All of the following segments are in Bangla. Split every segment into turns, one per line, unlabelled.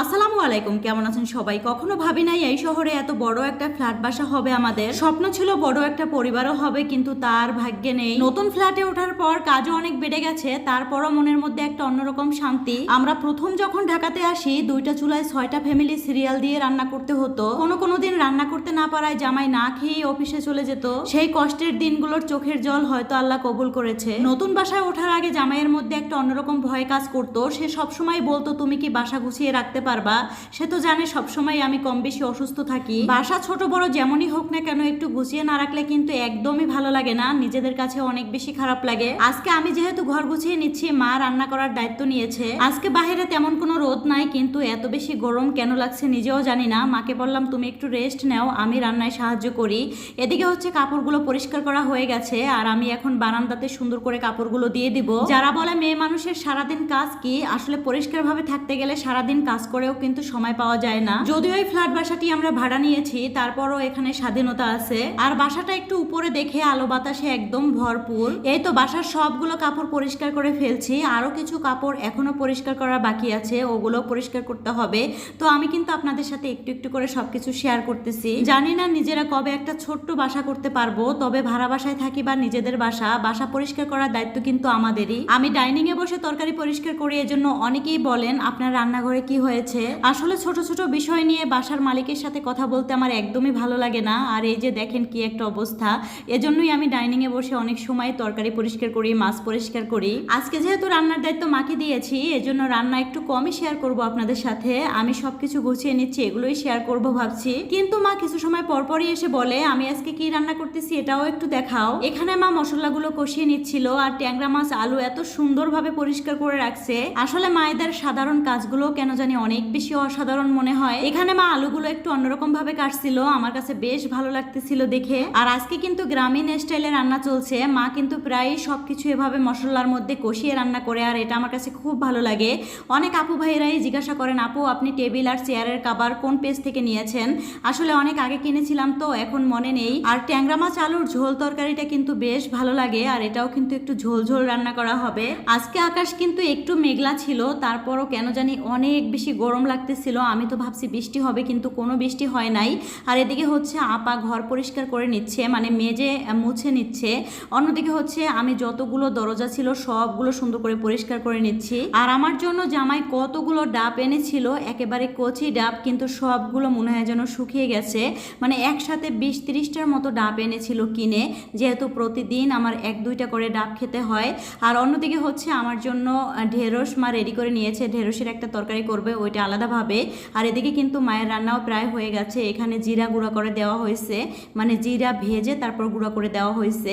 আসসালামু আলাইকুম, কেমন আছেন সবাই? কখনো ভাবি নাই এই শহরে এত বড় একটা ফ্ল্যাট বাসা হবে আমাদের। স্বপ্ন ছিল বড় একটা পরিবারও হবে, কিন্তু তার ভাগ্যে নেই। নতুন ফ্ল্যাটে ওঠার পর কাজও অনেক বেড়ে গেছে, তারপরও মনের মধ্যে একটা অন্যরকম শান্তি। আমরা প্রথম যখন ঢাকাতে আসি, দুইটা চুলায় ছয়টা ফ্যামিলি সিরিয়াল দিয়ে রান্না করতে হতো। কোনো কোনো দিন রান্না করতে না পারায় জামাই না খেয়ে অফিসে চলে যেত। সেই কষ্টের দিনগুলোর চোখের জল হয়তো আল্লাহ কবুল করেছে। নতুন বাসায় ওঠার আগে জামাইয়ের মধ্যে একটা অন্যরকম ভয় কাজ করতো। সে সবসময় বলতো, তুমি কি বাসা গুছিয়ে রাখতে পারবা? সে তো জানে সবসময় আমি কম বেশি অসুস্থ থাকি। বাসা ছোট বড় যেমনই হোক না কেন একটু গুছিয়ে না রাখলে কিন্তু একদমই ভালো লাগে না। নিজেদের কাছে অনেক বেশি খারাপ লাগে। আজকে আমি যেহেতু ঘর গুছিয়ে নিচ্ছি, মা রান্না করার দায়িত্ব নিয়েছে। আজকে বাইরে তেমন কোনো রোদ নাই, কিন্তু এত বেশি গরম কেন লাগছে নিজেও জানি না। মাকে বললাম, তুমি একটু রেস্ট নাও, আমি রান্নায় সাহায্য করি। এদিকে হচ্ছে কাপড়গুলো পরিষ্কার করা হয়ে গেছে, আর আমি এখন বারান্দাতে সুন্দর করে কাপড়গুলো দিয়ে দিব। যারা বলে মেয়ে মানুষের সারাদিন কাজ কি, আসলে পরিষ্কারভাবে থাকতে গেলে সারাদিন কাজ করেও কিন্তু সময় পাওয়া যায় না। যদিও এই ফ্ল্যাট বাসাটি আমরা ভাড়া নিয়েছি, তারপরও এখানে স্বাধীনতা আছে। আর বাসাটা একটু উপরে দেখে আলো বাতাসে একদম ভরপুর। এই তো বাসার সবগুলো কাপড় পরিষ্কার করে ফেলছি। আরও কিছু কাপড় এখনও পরিষ্কার করা বাকি আছে ওগুলো পরিষ্কার করতে হবে। তো আমি কিন্তু আপনাদের সাথে একটু একটু করে সবকিছু শেয়ার করতেছি। জানি না নিজেরা কবে একটা ছোট্ট বাসা করতে পারব, তবে ভাড়া বাসায় থাকি বা নিজেদের বাসা বাসা পরিষ্কার করার দায়িত্ব কিন্তু আমাদেরই। আমি ডাইনিং এ বসে তরকারি পরিষ্কার করি, এজন্য অনেকেই বলেন, আপনার রান্নাঘরে কি হয়েছে। আসলে ছোট ছোট বিষয় নিয়ে বাসার মালিকের সাথে কথা বলতে আমার একদমই ভালো লাগে না। আর এই যে দেখেন কি একটা অবস্থা। এজন্যই আমি ডাইনিং এ বসে অনেক সময় তরকারি পরিষ্কার করি, মাছ পরিষ্কার করি। আজকে যেহেতু রান্নার দায়িত্ব মাকে দিয়েছি, এজন্য রান্না একটু কমই শেয়ার করব আপনাদের সাথে। আমি সবকিছু গুছিয়ে নিচ্ছি, এগুলোই শেয়ার করব ভাবছি। কিন্তু মা কিছু সময় পরপরই এসে বলে, আমি আজকে কি রান্না করতেছি এটাও একটু দেখাও। এখানে মা মশলাগুলো কষিয়ে নিচ্ছিল আর ট্যাংরা মাছ আলু এত সুন্দরভাবে পরিষ্কার করে রাখছে। আসলে মায়েদের সাধারণ কাজগুলো কেন জানি অনেক বেশি অসাধারণ মনে হয়। এখানে মা আলুগুলো একটু অন্যরকম ভাবে কাটছিল, আমার কাছে বেশ ভালো লাগতেছিল দেখে। আর আজকে কিন্তু গ্রামীণ স্টাইলে রান্না চলছে, মা কিন্তু প্রায় সবকিছু এভাবে মশলার মধ্যে কষিয়ে রান্না করে, আর এটা আমার কাছে খুব ভালো লাগে। অনেক আপু ভাইরাই জিজ্ঞাসা করেন, আপু, আপনি টেবিল আর চেয়ারের কাবার কোন পেজ থেকে নিয়েছেন? আসলে অনেক আগে কিনেছিলাম তো, এখন মনে নেই। আর ট্যাংরা মাছ আলুর ঝোল তরকারিটা কিন্তু বেশ ভালো লাগে, আর এটাও কিন্তু একটু ঝোল ঝোল রান্না করা হবে। আজকে আকাশ কিন্তু একটু মেঘলা ছিল, তারপরও কেন জানি অনেক বেশি গরম লাগতেছিল, আমি তো ভাবছি বৃষ্টি হবে, কিন্তু কোনো বৃষ্টি হয় নাই। আর এদিকে হচ্ছে আপা ঘর পরিষ্কার করে নিচ্ছে মানে মেজে মুছে নিচ্ছে। অন্যদিকে হচ্ছে আমি যতগুলো দরজা ছিল, সবগুলো সুন্দর করে পরিষ্কার করে নিচ্ছি। আর আমার জন্য জামাই কতগুলো ডাব এনেছিল, একেবারে কচি ডাব, কিন্তু সবগুলো মনে হয় যেন শুকিয়ে গেছে। মানে একসাথে বিশ তিরিশটার মতো ডাব এনেছিল কিনে, যেহেতু প্রতিদিন আমার এক দুইটা করে ডাব খেতে হয়। আর অন্যদিকে হচ্ছে আমার জন্য ঢেঁড়স মা রেডি করে নিয়েছে, ঢেঁড়সের একটা তরকারি করবে ওইটা আলাদাভাবে। আর এদিকে কিন্তু মায়ের রান্নাও প্রায় হয়ে গেছে। এখানে জিরা গুঁড়া করে দেওয়া হয়েছে। মানে জিরা ভেজে তারপর গুঁড়া করে দেওয়া হয়েছে।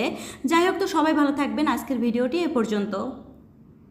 যাই হোক তো সবাই ভালো থাকবেন। আজকের ভিডিওটি এ পর্যন্ত।